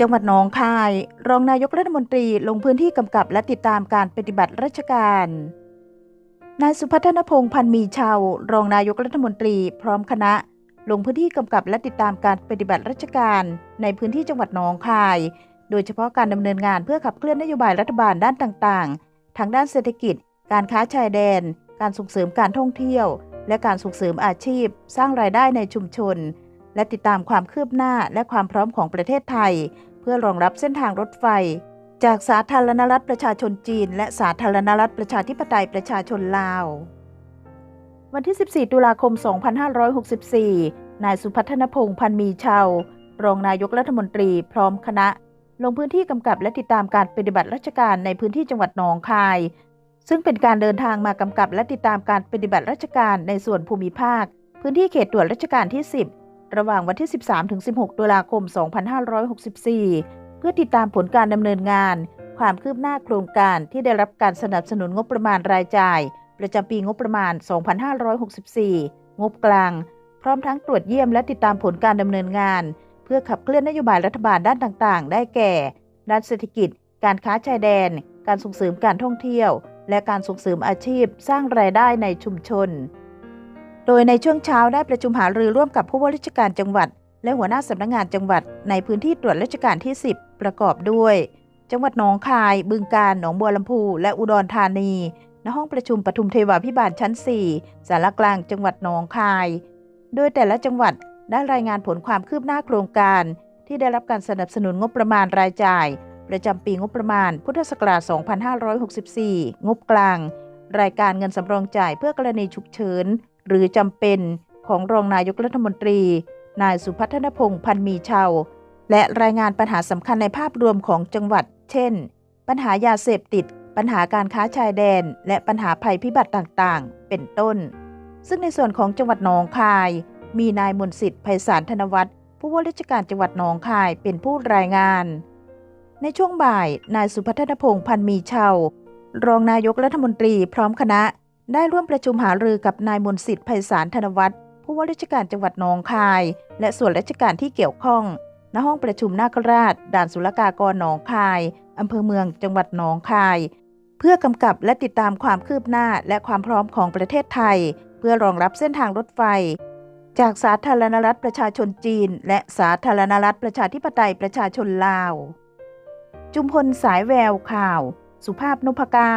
จังหวัดหนองคาย รองนายกรัฐมนตรีลงพื้นที่กำกับและติดตามการปฏิบัติราชการ นายสุพัฒนพงษ์พันมีชาว รองนายกรัฐมนตรี พร้อมคณะ ลงพื้นที่กำกับและติดตามการปฏิบัติราชการ ในพื้นที่จังหวัดหนองคาย โดยเฉพาะการดำเนินงานเพื่อขับเคลื่อนนโยบายรัฐบาลด้านต่างๆ ทั้งด้านเศรษฐกิจ การค้าชายแดน การส่งเสริมการท่องเที่ยว และการส่งเสริมอาชีพ สร้างรายได้ในชุมชนและติดตามความคืบหน้าและความพร้อมของประเทศไทย เพื่อรองรับเส้นทางรถไฟ จากสาธารณรัฐประชาชนจีน และสาธารณรัฐประชาธิปไตยประชาชนลาว วันที่ 14 ตุลาคม 2564 นายสุพัฒนพงษ์พันมีชาวรองนายกรัฐมนตรีพร้อมคณะ ลงพื้นที่กำกับและติดตามการปฏิบัติราชการในพื้นที่จังหวัดหนองคาย ซึ่งเป็นการเดินทางมากำกับและติดตามการปฏิบัติราชการในส่วนภูมิภาค พื้นที่เขตตรวจราชการที่ 10 ระหว่างวันที่ 13-16 ตุลาคม 2564 เพื่อติดตามผลการดำเนินงาน ความคืบหน้าโครงการที่ได้รับการสนับสนุนงบประมาณรายจ่าย ประจำปีงบประมาณ 2564 งบกลาง พร้อมทั้งตรวจเยี่ยมและติดตามผลการดำเนินงาน เพื่อขับเคลื่อนนโยบายรัฐบาลด้านต่างๆ ได้แก่ ด้านเศรษฐกิจ การค้าชายแดน การส่งเสริมการท่องเที่ยว และการส่งเสริมอาชีพ สร้างรายได้ในชุมชน โดยในช่วงเช้าได้ประชุมหารือร่วมกับผู้ว่าราชการจังหวัด และหัวหน้าสำนักงงานจังหวัด ในพื้นที่ตรวจราชการที่ 10 ประกอบด้วย จังหวัดหนองคาย บึงกาฬหนองบัวลำพู และอุดรธานี ณห้องประชุมปทุมเทวาพิบาลชั้น 4 สารกลางจังหวัดหนองคาย โดยแต่ละจังหวัดได้รายงานผลความคืบหน้าโครงการ ที่ได้รับการสนับสนุนงบประมาณรายจ่าย ประจำปีงบประมาณ พุทธศักราช 2564 งบกลาง รายการเงินสำรองจ่ายเพื่อกรณีฉุกเฉิน หรือจำเป็นของรองนายกรัฐมนตรี นายสุพัฒนพงษ์พันมีชาวและรายงานปัญหาสำคัญในภาพรวมของจังหวัด เช่น ปัญหายาเสพติด ปัญหาการค้าชายแดน และปัญหาภัยพิบัติต่างๆ เป็นต้น ซึ่งในส่วนของจังหวัดหนองคาย มีนายมนสิทธิ์ไพศาลธนวัฒน์ผู้ว่าราชการจังหวัดหนองคายเป็นผู้รายงาน ในช่วงบ่าย นายสุพัฒนพงษ์พันมีชาวรองนายกรัฐมนตรีพร้อมคณะ ได้ร่วมประชุมหารือกับนายมนสิทธิ์ไพศาลธนวัฒน์ผู้ว่าราชการจังหวัดหนองคาย และส่วนราชการที่เกี่ยวข้อง ณห้องประชุมนาคราช ด่านศุลกากรหนองคายอำเภอเมืองจังหวัดหนองคาย เพื่อกำกับและติดตามความคืบหน้าและความพร้อมของประเทศไทย เพื่อรองรับเส้นทางรถไฟ จากสาธารณรัฐประชาชนจีน และสาธารณรัฐประชาธิปไตยประชาชนลาว จุมพลสายแววข่าว สุภาพนพเก้า